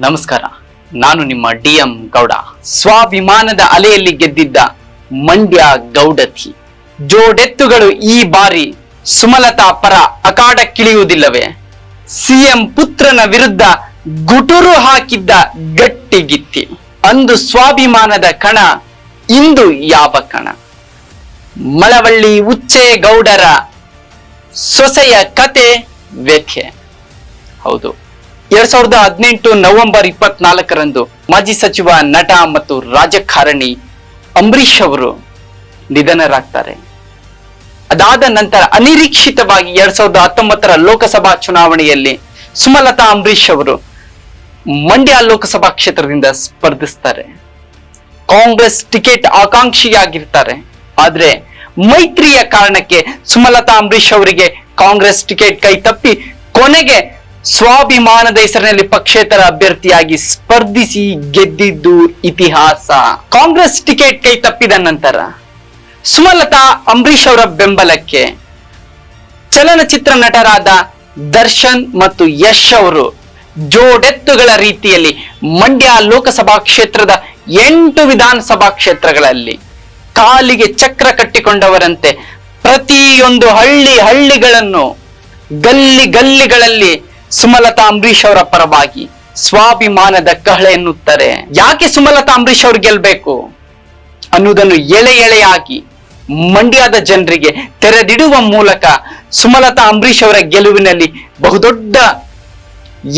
ನಮಸ್ಕಾರ. ನಾನು ನಿಮ್ಮ ಡಿ ಎಂ ಗೌಡ. ಸ್ವಾಭಿಮಾನದ ಅಲೆಯಲ್ಲಿ ಗೆದ್ದಿದ್ದ ಮಂಡ್ಯ ಗೌಡತಿ. ಜೋಡೆತ್ತುಗಳು ಈ ಬಾರಿ ಸುಮಲತಾ ಪರ ಅಖಾಡಕ್ಕಿಳಿಯುವುದಿಲ್ಲವೇ ಸಿಎಂ ಪುತ್ರನ ವಿರುದ್ಧ ಗುಟುರು ಹಾಕಿದ್ದ ಗಟ್ಟಿಗಿತ್ತಿ ಅಂದು ಸ್ವಾಭಿಮಾನದ ಕಣ ಇಂದು ಯಾವ ಕಣ? ಮಳವಳ್ಳಿ ಉಚ್ಚೇಗೌಡರ ಸೊಸೆಯ ಕತೆ ವ್ಯಥೆ ಹೌದು. ಎರಡ್ ಸಾವಿರದ ಹದಿನೆಂಟು ನವೆಂಬರ್ ಇಪ್ಪತ್ನಾಲ್ಕರಂದು ಮಾಜಿ ಸಚಿವ ನಟ ಮತ್ತು ರಾಜಕಾರಣಿ ಅಂಬರೀಷ್ ಅವರು ನಿಧನರಾಗ್ತಾರೆ. ಅದಾದ ನಂತರ ಅನಿರೀಕ್ಷಿತವಾಗಿ ಎರಡ್ ಸಾವಿರದ ಹತ್ತೊಂಬತ್ತರ ಲೋಕಸಭಾ ಚುನಾವಣೆಯಲ್ಲಿ ಸುಮಲತಾ ಅಂಬರೀಷ್ ಅವರು ಮಂಡ್ಯ ಲೋಕಸಭಾ ಕ್ಷೇತ್ರದಿಂದ ಸ್ಪರ್ಧಿಸ್ತಾರೆ. ಕಾಂಗ್ರೆಸ್ ಟಿಕೆಟ್ ಆಕಾಂಕ್ಷಿಯಾಗಿರ್ತಾರೆ. ಆದ್ರೆ ಮೈತ್ರಿಯ ಕಾರಣಕ್ಕೆ ಸುಮಲತಾ ಅಂಬರೀಷ್ ಅವರಿಗೆ ಕಾಂಗ್ರೆಸ್ ಟಿಕೆಟ್ ಕೈ ತಪ್ಪಿ ಕೊನೆಗೆ ಸ್ವಾಭಿಮಾನದ ಹೆಸರಿನಲ್ಲಿ ಪಕ್ಷೇತರ ಅಭ್ಯರ್ಥಿಯಾಗಿ ಸ್ಪರ್ಧಿಸಿ ಗೆದ್ದಿದ್ದು ಇತಿಹಾಸ. ಕಾಂಗ್ರೆಸ್ ಟಿಕೆಟ್ ಕೈ ತಪ್ಪಿದ ನಂತರ ಸುಮಲತಾ ಅಂಬರೀಶ್ ಅವರ ಬೆಂಬಲಕ್ಕೆ ಚಲನಚಿತ್ರ ನಟರಾದ ದರ್ಶನ್ ಮತ್ತು ಯಶ್ ಅವರು ಜೋಡೆತ್ತುಗಳ ರೀತಿಯಲ್ಲಿ ಮಂಡ್ಯ ಲೋಕಸಭಾ ಕ್ಷೇತ್ರದ ಎಂಟು ವಿಧಾನಸಭಾ ಕ್ಷೇತ್ರಗಳಲ್ಲಿ ಕಾಲಿಗೆ ಚಕ್ರ ಕಟ್ಟಿಕೊಂಡವರಂತೆ ಪ್ರತಿಯೊಂದು ಹಳ್ಳಿ ಹಳ್ಳಿಗಳನ್ನು ಗಲ್ಲಿ ಗಲ್ಲಿಗಳಲ್ಲಿ ಸುಮಲತಾ ಅಂಬರೀಶ್ ಅವರ ಪರವಾಗಿ ಸ್ವಾಭಿಮಾನದ ಕಹಳೆ ಎನ್ನುತ್ತಾರೆ. ಯಾಕೆ ಸುಮಲತಾ ಅಂಬರೀಶ್ ಅವ್ರು ಗೆಲ್ಬೇಕು? ಅನ್ನುವುದನ್ನು ಎಳೆ ಎಳೆಯಾಗಿ ಮಂಡ್ಯದ ಜನರಿಗೆ ತೆರೆದಿಡುವ ಮೂಲಕ ಸುಮಲತಾ ಅಂಬರೀಶ್ ಅವರ ಗೆಲುವಿನಲ್ಲಿ ಬಹುದೊಡ್ಡ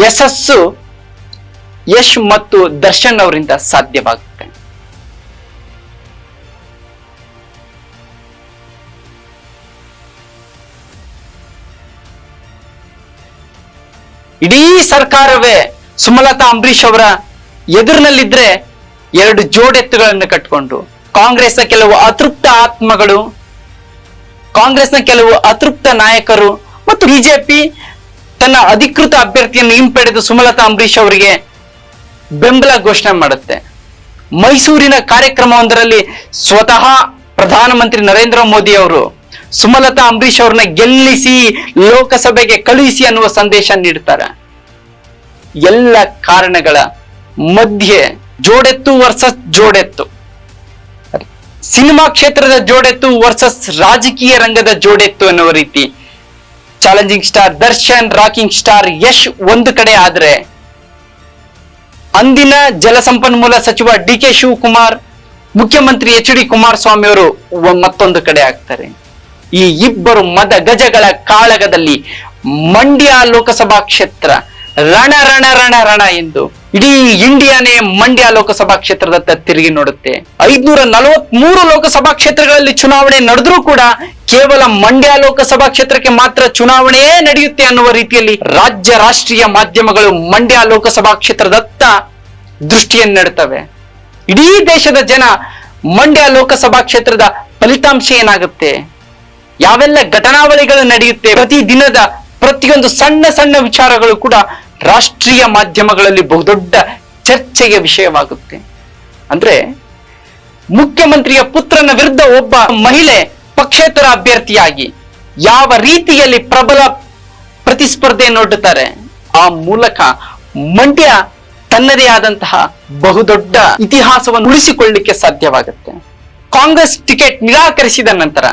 ಯಶಸ್ಸು ಯಶ್ ಮತ್ತು ದರ್ಶನ್ ಅವರಿಂದ ಸಾಧ್ಯವಾಗುತ್ತೆ. ಇಡೀ ಸರ್ಕಾರವೇ ಸುಮಲತಾ ಅಂಬರೀಷ್ ಅವರ ಎದುರಿನಲ್ಲಿದ್ರೆ ಎರಡು ಜೋಡೆತ್ತುಗಳನ್ನು ಕಟ್ಕೊಂಡು ಕಾಂಗ್ರೆಸ್ನ ಕೆಲವು ಅತೃಪ್ತ ಆತ್ಮಗಳು, ಕಾಂಗ್ರೆಸ್ನ ಕೆಲವು ಅತೃಪ್ತ ನಾಯಕರು ಮತ್ತು ಬಿಜೆಪಿ ತನ್ನ ಅಧಿಕೃತ ಅಭ್ಯರ್ಥಿಯನ್ನು ಹಿಂಪಡೆದು ಸುಮಲತಾ ಅಂಬರೀಷ್ ಅವರಿಗೆ ಬೆಂಬಲ ಘೋಷಣೆ ಮಾಡುತ್ತೆ. ಮೈಸೂರಿನ ಕಾರ್ಯಕ್ರಮವೊಂದರಲ್ಲಿ ಸ್ವತಃ ಪ್ರಧಾನಮಂತ್ರಿ ನರೇಂದ್ರ ಮೋದಿ ಅವರು ಸುಮಲತಾ ಅಂಬರೀಶ್ ಅವ್ರನ್ನ ಗೆಲ್ಲಿಸಿ ಲೋಕಸಭೆಗೆ ಕಳುಹಿಸಿ ಅನ್ನುವ ಸಂದೇಶ ನೀಡ್ತಾರೆ. ಎಲ್ಲ ಕಾರಣಗಳ ಮಧ್ಯೆ ಜೋಡೆತ್ತು ವರ್ಸಸ್ ಜೋಡೆತ್ತು. ಸಿನಿಮಾ ಕ್ಷೇತ್ರದ ಜೋಡೆತ್ತು ವರ್ಸಸ್ ರಾಜಕೀಯ ರಂಗದ ಜೋಡೆತ್ತು ಅನ್ನುವ ರೀತಿ. Challenging star Darshan, rocking star Yash ಒಂದು ಕಡೆ ಆದ್ರೆ ಅಂದಿನ ಜಲಸಂಪನ್ಮೂಲ ಸಚಿವ ಡಿ ಕೆ ಶಿವಕುಮಾರ್, ಮುಖ್ಯಮಂತ್ರಿ ಎಚ್ ಡಿ ಕುಮಾರಸ್ವಾಮಿ ಅವರು ಮತ್ತೊಂದು ಕಡೆ ಆಗ್ತಾರೆ. ಈ ಇಬ್ಬರು ಮದ ಗಜಗಳ ಕಾಳಗದಲ್ಲಿ ಮಂಡ್ಯ ಲೋಕಸಭಾ ಕ್ಷೇತ್ರ ರಣ ರಣ ರಣ ರಣ ಎಂದು ಇಡೀ ಇಂಡಿಯಾನೇ ಮಂಡ್ಯ ಲೋಕಸಭಾ ಕ್ಷೇತ್ರದತ್ತ ತಿರುಗಿ ನೋಡುತ್ತೆ. ಐದ್ನೂರ ನಲವತ್ ಮೂರು ಲೋಕಸಭಾ ಕ್ಷೇತ್ರಗಳಲ್ಲಿ ಚುನಾವಣೆ ನಡೆದ್ರೂ ಕೂಡ ಕೇವಲ ಮಂಡ್ಯ ಲೋಕಸಭಾ ಕ್ಷೇತ್ರಕ್ಕೆ ಮಾತ್ರ ಚುನಾವಣೆಯೇ ನಡೆಯುತ್ತೆ ಅನ್ನುವ ರೀತಿಯಲ್ಲಿ ರಾಜ್ಯ ರಾಷ್ಟ್ರೀಯ ಮಾಧ್ಯಮಗಳು ಮಂಡ್ಯ ಲೋಕಸಭಾ ಕ್ಷೇತ್ರದತ್ತ ದೃಷ್ಟಿಯನ್ನು ನೆಡ್ತವೆ. ಇಡೀ ದೇಶದ ಜನ ಮಂಡ್ಯ ಲೋಕಸಭಾ ಕ್ಷೇತ್ರದ ಫಲಿತಾಂಶ ಏನಾಗುತ್ತೆ? ಯಾವೆಲ್ಲ ಘಟನಾವಳಿಗಳು ನಡೆಯುತ್ತೆ ಪ್ರತಿ ದಿನದ ಪ್ರತಿಯೊಂದು ಸಣ್ಣ ಸಣ್ಣ ವಿಚಾರಗಳು ಕೂಡ ರಾಷ್ಟ್ರೀಯ ಮಾಧ್ಯಮಗಳಲ್ಲಿ ಬಹುದೊಡ್ಡ ಚರ್ಚೆಗೆ ವಿಷಯವಾಗುತ್ತೆ. ಅಂದ್ರೆ ಮುಖ್ಯಮಂತ್ರಿಯ ಪುತ್ರನ ವಿರುದ್ಧ ಒಬ್ಬ ಮಹಿಳೆ ಪಕ್ಷೇತರ ಅಭ್ಯರ್ಥಿಯಾಗಿ ಯಾವ ರೀತಿಯಲ್ಲಿ ಪ್ರಬಲ ಪ್ರತಿಸ್ಪರ್ಧೆ ನೋಡುತ್ತಾರೆ ಆ ಮೂಲಕ ಮಂಡ್ಯ ತನ್ನದೇ ಆದಂತಹ ಬಹುದೊಡ್ಡ ಇತಿಹಾಸವನ್ನು ಉಳಿಸಿಕೊಳ್ಳಲಿಕ್ಕೆ ಸಾಧ್ಯವಾಗುತ್ತೆ. ಕಾಂಗ್ರೆಸ್ ಟಿಕೆಟ್ ನಿರಾಕರಿಸಿದ ನಂತರ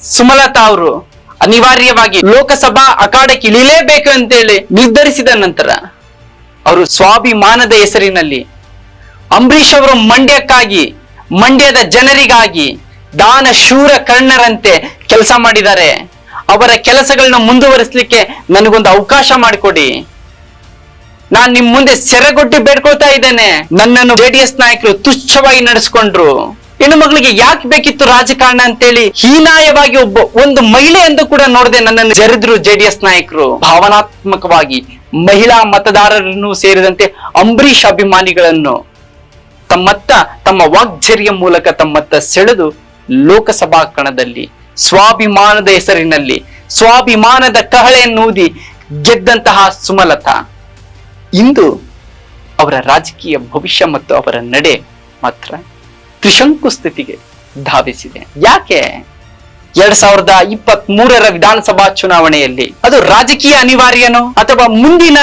ಸುಮಲತಾ ಅವರು ಅನಿವಾರ್ಯವಾಗಿ ಲೋಕಸಭಾ ಅಖಾಡಕ್ಕೆ ಇಳಿಲೇಬೇಕು ಅಂತೇಳಿ ನಿರ್ಧರಿಸಿದ ನಂತರ ಅವರು ಸ್ವಾಭಿಮಾನದ ಹೆಸರಿನಲ್ಲಿ ಅಂಬರೀಷ್ ಅವರು ಮಂಡ್ಯಕ್ಕಾಗಿ, ಮಂಡ್ಯದ ಜನರಿಗಾಗಿ ದಾನ ಶೂರ ಕರ್ಣರಂತೆ ಕೆಲಸ ಮಾಡಿದ್ದಾರೆ. ಅವರ ಕೆಲಸಗಳನ್ನ ಮುಂದುವರಿಸಲಿಕ್ಕೆ ನನಗೊಂದು ಅವಕಾಶ ಮಾಡಿಕೊಡಿ. ನಾನ್ ನಿಮ್ ಮುಂದೆ ಸೆರೆಗೊಟ್ಟಿ ಬೇಡ್ಕೊಳ್ತಾ ಇದ್ದೇನೆ. ನನ್ನನ್ನು ಜೆಡಿಎಸ್ ನಾಯಕರು ತುಚ್ಛವಾಗಿ ನಡೆಸ್ಕೊಂಡ್ರು. ಹೆಣ್ಣು ಮಗಳಿಗೆ ಯಾಕೆ ಬೇಕಿತ್ತು ರಾಜಕಾರಣ ಅಂತೇಳಿ ಹೀನಾಯವಾಗಿ ಒಬ್ಬ ಒಂದು ಮಹಿಳೆ ಎಂದು ಕೂಡ ನೋಡದೆ ನನ್ನನ್ನು ಜರಿದ್ರು ಜೆಡಿಎಸ್ ನಾಯಕರು. ಭಾವನಾತ್ಮಕವಾಗಿ ಮಹಿಳಾ ಮತದಾರರನ್ನು ಸೇರಿದಂತೆ ಅಂಬರೀಷ್ ಅಭಿಮಾನಿಗಳನ್ನು ತಮ್ಮತ್ತ, ತಮ್ಮ ವಾಗ್ಝರಿಯ ಮೂಲಕ ತಮ್ಮತ್ತ ಸೆಳೆದು ಲೋಕಸಭಾ ಕಣದಲ್ಲಿ, ಸ್ವಾಭಿಮಾನದ ಹೆಸರಿನಲ್ಲಿ, ಸ್ವಾಭಿಮಾನದ ಕಹಳೆಯನ್ನೂದಿ ಗೆದ್ದಂತಹ ಸುಮಲತಾ. ಇಂದು ಅವರ ರಾಜಕೀಯ ಭವಿಷ್ಯ ಮತ್ತು ಅವರ ನಡೆ ಮಾತ್ರ ತ್ರಿಶಂಕು ಸ್ಥಿತಿಗೆ ಧಾವಿಸಿದೆ. ಯಾಕೆ? ಎರಡ್ ಸಾವಿರದ ಇಪ್ಪತ್ತ್ ಮೂರರ ವಿಧಾನಸಭಾ ಚುನಾವಣೆಯಲ್ಲಿ ಅದು ರಾಜಕೀಯ ಅನಿವಾರ್ಯನೋ ಅಥವಾ ಮುಂದಿನ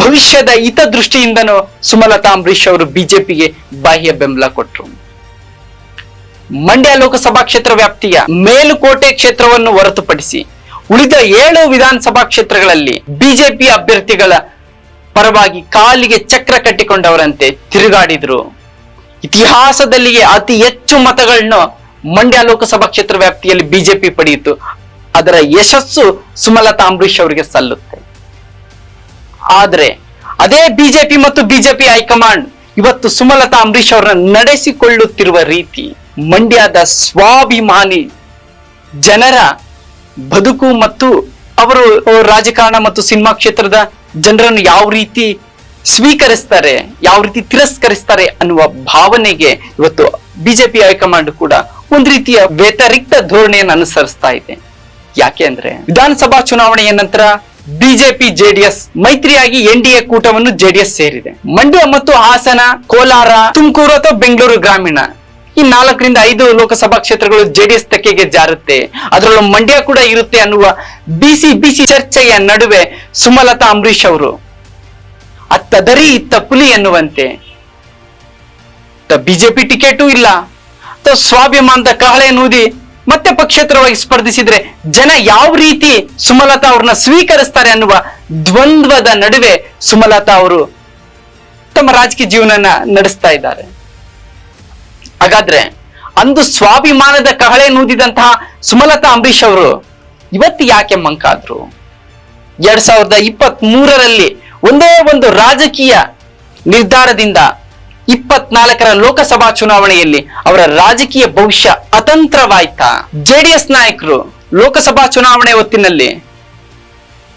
ಭವಿಷ್ಯದ ಹಿತದೃಷ್ಟಿಯಿಂದನೋ ಸುಮಲತಾ ಅಂಬರೀಶ್ ಅವರು ಬಿಜೆಪಿಗೆ ಬಾಹ್ಯ ಬೆಂಬಲ ಕೊಟ್ಟರು ಮಂಡ್ಯ ಲೋಕಸಭಾ ಕ್ಷೇತ್ರ ವ್ಯಾಪ್ತಿಯ ಮೇಲುಕೋಟೆ ಕ್ಷೇತ್ರವನ್ನು ಹೊರತುಪಡಿಸಿ ಉಳಿದ ಏಳು ವಿಧಾನಸಭಾ ಕ್ಷೇತ್ರಗಳಲ್ಲಿ ಬಿಜೆಪಿ ಅಭ್ಯರ್ಥಿಗಳ ಪರವಾಗಿ ಕಾಲಿಗೆ ಚಕ್ರ ಕಟ್ಟಿಕೊಂಡವರಂತೆ ತಿರುಗಾಡಿದ್ರು. ಇತಿಹಾಸದಲ್ಲಿಯೇ ಅತಿ ಹೆಚ್ಚು ಮತಗಳನ್ನು ಮಂಡ್ಯ ಲೋಕಸಭಾ ಕ್ಷೇತ್ರ ವ್ಯಾಪ್ತಿಯಲ್ಲಿ ಬಿಜೆಪಿ ಪಡೆಯಿತು. ಅದರ ಯಶಸ್ಸು ಸುಮಲತಾ ಅಂಬರೀಶ್ ಅವರಿಗೆ ಸಲ್ಲುತ್ತೆ. ಆದ್ರೆ ಅದೇ ಬಿಜೆಪಿ ಮತ್ತು ಬಿಜೆಪಿ ಹೈಕಮಾಂಡ್ ಇವತ್ತು ಸುಮಲತಾ ಅಂಬರೀಶ್ ಅವರನ್ನ ನಡೆಸಿಕೊಳ್ಳುತ್ತಿರುವ ರೀತಿ ಮಂಡ್ಯದ ಸ್ವಾಭಿಮಾನಿ ಜನರ ಬದುಕು ಮತ್ತು ಅವರು ರಾಜಕಾರಣ ಮತ್ತು ಸಿನಿಮಾ ಕ್ಷೇತ್ರದ ಜನರನ್ನು ಯಾವ ರೀತಿ ಸ್ವೀಕರಿಸ್ತಾರೆ, ಯಾವ ರೀತಿ ತಿರಸ್ಕರಿಸ್ತಾರೆ ಅನ್ನುವ ಭಾವನೆಗೆ ಇವತ್ತು ಬಿಜೆಪಿ ಹೈಕಮಾಂಡ್ ಕೂಡ ಒಂದ್ ರೀತಿಯ ವ್ಯತಿರಿಕ್ತ ಧೋರಣೆಯನ್ನು ಅನುಸರಿಸ್ತಾ ಇದೆ. ಯಾಕೆ ಅಂದ್ರೆ ವಿಧಾನಸಭಾ ಚುನಾವಣೆಯ ನಂತರ ಬಿಜೆಪಿ, ಜೆಡಿಎಸ್ ಮೈತ್ರಿಯಾಗಿ ಎನ್ ಡಿ ಎ ಕೂಟವನ್ನು ಜೆಡಿಎಸ್ ಸೇರಿದೆ. ಮಂಡ್ಯ ಮತ್ತು ಹಾಸನ, ಕೋಲಾರ, ತುಮಕೂರು ಅಥವಾ ಬೆಂಗಳೂರು ಗ್ರಾಮೀಣ ಈ ನಾಲ್ಕರಿಂದ ಐದು ಲೋಕಸಭಾ ಕ್ಷೇತ್ರಗಳು ಜೆಡಿಎಸ್ ತೆಕ್ಕೆಗೆ ಜಾರುತ್ತೆ. ಅದರಲ್ಲೂ ಮಂಡ್ಯ ಕೂಡ ಇರುತ್ತೆ ಅನ್ನುವ ಬಿಸಿ ಬಿಸಿ ಚರ್ಚೆಯ ನಡುವೆ ಸುಮಲತಾ ಅಂಬರೀಶ್ ಅವರು ಅತ್ತ ದರಿ ಇತ್ತ ಪುಲಿ ಎನ್ನುವಂತೆ. ಬಿಜೆಪಿ ಟಿಕೆಟು ಇಲ್ಲ. ಸ್ವಾಭಿಮಾನದ ಕಹಳೆ ನೂದಿ ಮತ್ತೆ ಪಕ್ಷೇತರವಾಗಿ ಸ್ಪರ್ಧಿಸಿದ್ರೆ ಜನ ಯಾವ ರೀತಿ ಸುಮಲತಾ ಅವ್ರನ್ನ ಸ್ವೀಕರಿಸ್ತಾರೆ ಅನ್ನುವ ದ್ವಂದ್ವದ ನಡುವೆ ಸುಮಲತಾ ಅವರು ತಮ್ಮ ರಾಜಕೀಯ ಜೀವನನ ನಡೆಸ್ತಾ ಇದ್ದಾರೆ. ಹಾಗಾದ್ರೆ ಅಂದು ಸ್ವಾಭಿಮಾನದ ಕಹಳೆ ನೂದಿದಂತಹ ಸುಮಲತಾ ಅಂಬರೀಶ್ ಅವರು ಇವತ್ತು ಯಾಕೆ ಮಂಕಾದ್ರು? ಎರಡ್ ಸಾವಿರದ ಇಪ್ಪತ್ತ್ ಮೂರರಲ್ಲಿ ಒಂದೇ ಒಂದು ರಾಜಕೀಯ ನಿರ್ಧಾರದಿಂದ ಇಪ್ಪತ್ನಾಲ್ಕರ ಲೋಕಸಭಾ ಚುನಾವಣೆಯಲ್ಲಿ ಅವರ ರಾಜಕೀಯ ಭವಿಷ್ಯ ಅತಂತ್ರವಾಯ್ತಾ. ಜೆಡಿಎಸ್ ನಾಯಕರು ಲೋಕಸಭಾ ಚುನಾವಣೆ ಹೊತ್ತಿನಲ್ಲಿ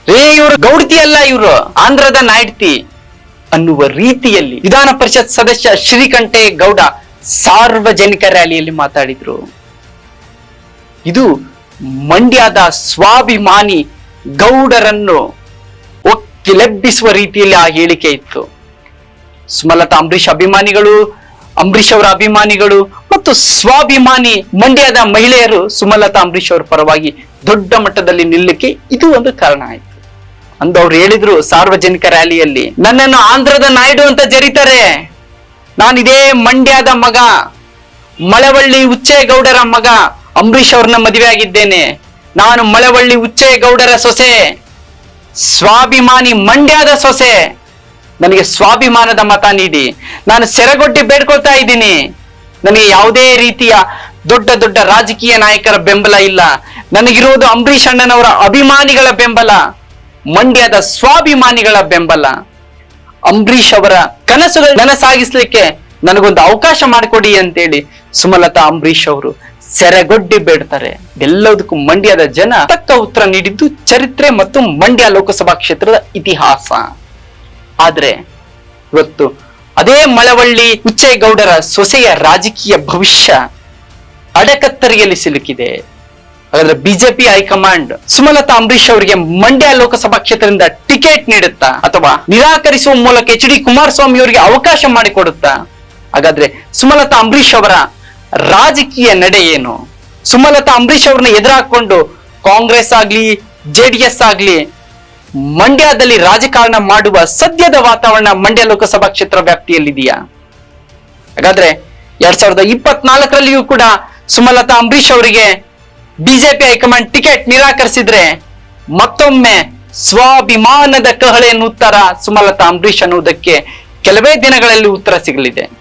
ರೇ ಇವರು ಗೌಡ್ತಿ ಅಲ್ಲ ಇವರು, ಆಂಧ್ರದ ನಾಯ್ತಿ ಅನ್ನುವ ರೀತಿಯಲ್ಲಿ ವಿಧಾನ ಪರಿಷತ್ ಸದಸ್ಯ ಶ್ರೀಕಂಠೆ ಗೌಡ ಸಾರ್ವಜನಿಕ ರ್ಯಾಲಿಯಲ್ಲಿ ಮಾತಾಡಿದ್ರು. ಇದು ಮಂಡ್ಯದ ಸ್ವಾಭಿಮಾನಿ ಗೌಡರನ್ನು ಒಕ್ಕಿಲೆಬ್ಬಿಸುವ ರೀತಿಯಲ್ಲಿ ಆ ಹೇಳಿಕೆ ಇತ್ತು. ಸುಮಲತಾ ಅಂಬರೀಷ್ ಅಭಿಮಾನಿಗಳು, ಅಂಬರೀಷ್ ಅವರ ಅಭಿಮಾನಿಗಳು ಮತ್ತು ಸ್ವಾಭಿಮಾನಿ ಮಂಡ್ಯದ ಮಹಿಳೆಯರು ಸುಮಲತಾ ಅಂಬರೀಷ್ ಅವರ ಪರವಾಗಿ ದೊಡ್ಡ ಮಟ್ಟದಲ್ಲಿ ನಿಲ್ಲಕ್ಕೆ ಇದು ಒಂದು ಕಾರಣ ಆಯ್ತು. ಅಂದು ಅವ್ರು ಹೇಳಿದ್ರು, ಸಾರ್ವಜನಿಕ ರ್ಯಾಲಿಯಲ್ಲಿ, ನನ್ನನ್ನು ಆಂಧ್ರದ ನಾಯ್ಡು ಅಂತ ಜರಿತಾರೆ. ನಾನಿದೇ ಮಂಡ್ಯದ ಮಗ, ಮಳವಳ್ಳಿ ಉಚ್ಚೇಗೌಡರ ಮಗ, ಅಂಬರೀಷ್ ಅವ್ರನ್ನ ಮದುವೆ ಆಗಿದ್ದೇನೆ ನಾನು ಮಳವಳ್ಳಿ ಉಚ್ಚೇಗೌಡರ ಸೊಸೆ. ಸ್ವಾಭಿಮಾನಿ ಮಂಡ್ಯದ ಸೊಸೆ. ನನಗೆ ಸ್ವಾಭಿಮಾನದ ಮತ ನೀಡಿ. ನಾನು ಸೆರೆಗೊಡ್ಡಿ ಬೇಡ್ಕೊಳ್ತಾ ಇದ್ದೀನಿ. ನನಗೆ ಯಾವುದೇ ರೀತಿಯ ದೊಡ್ಡ ದೊಡ್ಡ ರಾಜಕೀಯ ನಾಯಕರ ಬೆಂಬಲ ಇಲ್ಲ. ನನಗಿರುವುದು ಅಂಬರೀಷ್ ಅಣ್ಣನವರ ಅಭಿಮಾನಿಗಳ ಬೆಂಬಲ. ಮಂಡ್ಯದ ಸ್ವಾಭಿಮಾನಿಗಳ ಬೆಂಬಲ. ಅಂಬರೀಷ್ ಅವರ ಕನಸುಗಳು ನನಸಾಗಿಸ್ಲಿಕ್ಕೆ ನನಗೊಂದು ಅವಕಾಶ ಮಾಡಿಕೊಡಿ ಅಂತೇಳಿ ಸುಮಲತಾ ಅಂಬರೀಷ್ ಅವರು ಸೆರೆಗೊಡ್ಡಿ ಬೇಡ್ತಾರೆ. ಎಲ್ಲದಕ್ಕೂ ಮಂಡ್ಯದ ಜನ ತಕ್ಕ ಉತ್ತರ ನೀಡಿದ್ದು ಚರಿತ್ರೆ ಮತ್ತು ಮಂಡ್ಯ ಲೋಕಸಭಾ ಕ್ಷೇತ್ರದ ಇತಿಹಾಸ. ಆದ್ರೆ ಇವತ್ತು ಅದೇ ಮಳವಳ್ಳಿ ಉಚ್ಚೇಗೌಡರ ಸೊಸೆಯ ರಾಜಕೀಯ ಭವಿಷ್ಯ ಅಡಕತ್ತರಿಯಲ್ಲಿ ಸಿಲುಕಿದೆ. ಹಾಗಾದ್ರೆ ಬಿಜೆಪಿ ಹೈಕಮಾಂಡ್ ಸುಮಲತಾ ಅಂಬರೀಶ್ ಅವರಿಗೆ ಮಂಡ್ಯ ಲೋಕಸಭಾ ಕ್ಷೇತ್ರದಿಂದ ಟಿಕೆಟ್ ನೀಡುತ್ತಾ ಅಥವಾ ನಿರಾಕರಿಸುವ ಮೂಲಕ ಎಚ್ ಡಿ ಕುಮಾರಸ್ವಾಮಿ ಅವರಿಗೆ ಅವಕಾಶ ಮಾಡಿಕೊಡುತ್ತಾ? ಹಾಗಾದ್ರೆ ಸುಮಲತಾ ಅಂಬರೀಶ್ ಅವರ ರಾಜಕೀಯ ನಡೆ ಏನು? ಸುಮಲತಾ ಅಂಬರೀಷ್ ಅವ್ರನ್ನ ಎದುರಾಕೊಂಡು ಕಾಂಗ್ರೆಸ್ ಆಗ್ಲಿ ಜೆಡಿಎಸ್ ಆಗ್ಲಿ, ಮಂಡ್ಯದಲ್ಲಿ ರಾಜಕಾರಣ ಮಾಡುವ ಸದ್ಯದ ವಾತಾವರಣ ಮಂಡ್ಯ ಲೋಕಸಭಾ ಕ್ಷೇತ್ರ ವ್ಯಾಪ್ತಿಯಲ್ಲಿದೆಯಾ? ಹಾಗಾದ್ರೆ ಎರಡ್ ಸಾವಿರದ ಇಪ್ಪತ್ನಾಲ್ಕರಲ್ಲಿಯೂ ಕೂಡ ಸುಮಲತಾ ಅಂಬರೀಷ್ ಅವರಿಗೆ ಬಿಜೆಪಿ ಹೈಕಮಾಂಡ್ ಟಿಕೆಟ್ ನಿರಾಕರಿಸಿದ್ರೆ ಮತ್ತೊಮ್ಮೆ ಸ್ವಾಭಿಮಾನದ ಕಹಳೆ ಉತ್ತರ ಸುಮಲತಾ ಅಂಬರೀಷ್ ಅನ್ನುವುದಕ್ಕೆ ಕೆಲವೇ ದಿನಗಳಲ್ಲಿ ಉತ್ತರ ಸಿಗಲಿದೆ.